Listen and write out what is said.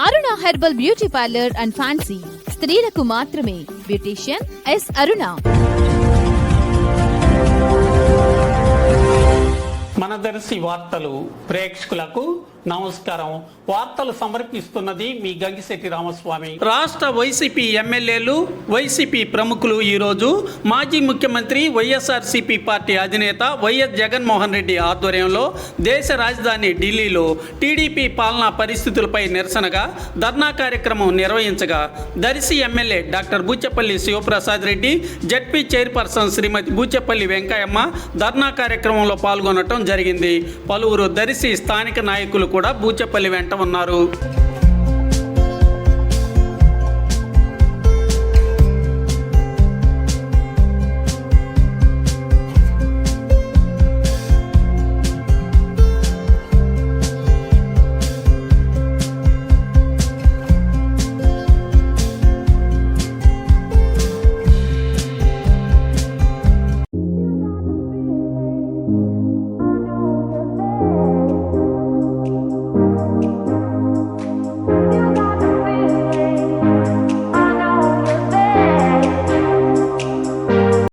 Aruna herbal beauty parlour and fancy. స్త్రీలకు మాత్రమే. Beautician S Aruna. మన దర్శి వార్తలు ప్రేక్షకులకు నమస్కారం. వార్తలు సమర్పిస్తున్నది మీ గంగిశెట్టి రామస్వామి. రాష్ట్ర వైసీపీ ఎమ్మెల్యేలు వైసీపీ ప్రముఖులు ఈరోజు మాజీ ముఖ్యమంత్రి వైఎస్ఆర్సీపీ పార్టీ అధినేత వైఎస్ జగన్మోహన్ రెడ్డి ఆధ్వర్యంలో దేశ రాజధాని ఢిల్లీలో టీడీపీ పాలనా పరిస్థితులపై నిరసనగా ధర్నా కార్యక్రమం నిర్వహించగా Darshi MLA doctor Buchepalli Sivaprasad Reddy ZP chairperson Shrimati Buchepalli Venkayamma ధర్నా కార్యక్రమంలో పాల్గొనటం జరిగింది. పలువురు దర్శి స్థానిక నాయకులు కూడా బూచపల్లి వెంట ఉన్నారు.